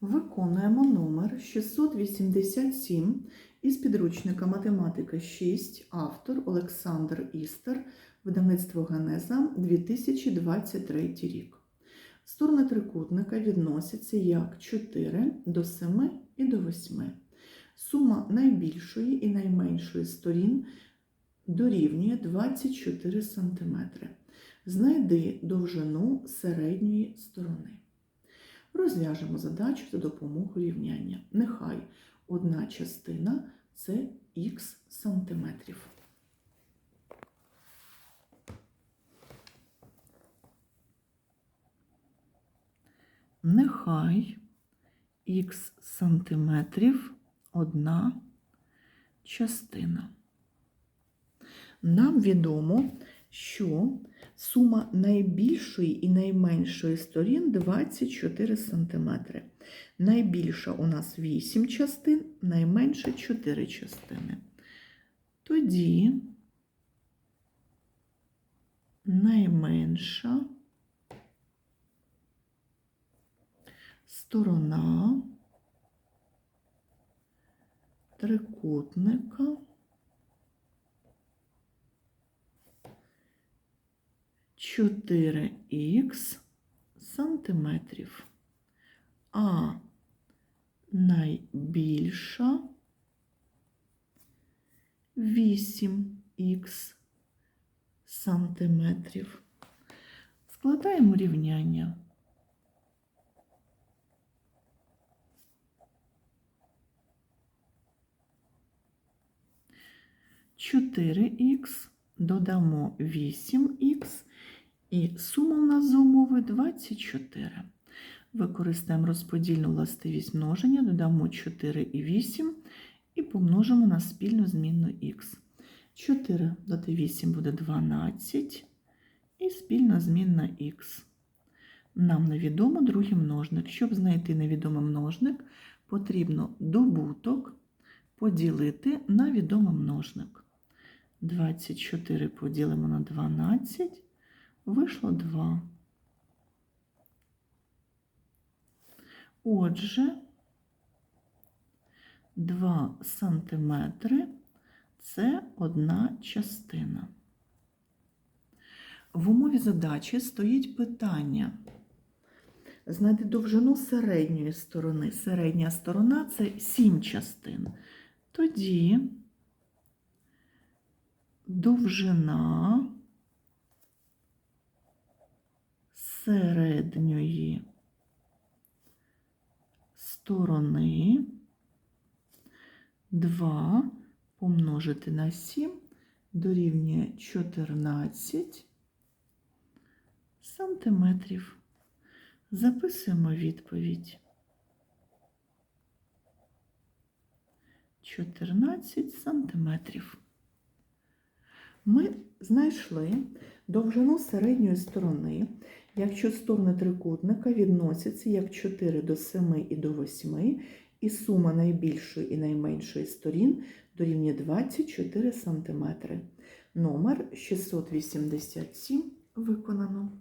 Виконуємо номер 687 із підручника Математика 6, автор Олександр Істер, видавництво Генеза 2023 рік. Сторони трикутника відносяться як 4 до 7 і до 8. Сума найбільшої і найменшої сторін дорівнює 24 см. Знайди довжину середньої сторони. Розв'яжемо задачу за допомогою рівняння. Нехай одна частина це х сантиметрів. Нехай х сантиметрів одна частина. Нам відомо, що сума найбільшої і найменшої сторін 24 см. Найбільша у нас 8 частин, найменша 4 частини. Тоді найменша сторона трикутника чотири х сантиметрів, а найбільша 8х сантиметрів. Складаємо рівняння. Чотири х додамо 8х, і сума у нас за умови 24. Використаємо розподільну властивість множення, додамо 4 і 8 і помножимо на спільну змінну х. 4 додати 8 буде 12 і спільна змінна х. Нам невідомо другий множник. Щоб знайти невідомий множник, потрібно добуток поділити на відомий множник. 24 поділимо на 12, вийшло 2. Отже, 2 сантиметри – це одна частина. В умові задачі стоїть питання. Знайти довжину середньої сторони. Середня сторона це 7 частин. Тоді довжина середньої сторони 2 помножити на 7 дорівнює 14 сантиметрів. Записуємо відповідь. 14 сантиметрів. Ми знайшли довжину середньої сторони, якщо сторони трикутника відносяться як 4 до 7 і до 8, і сума найбільшої і найменшої сторін дорівнює 24 см. Номер 687 виконано.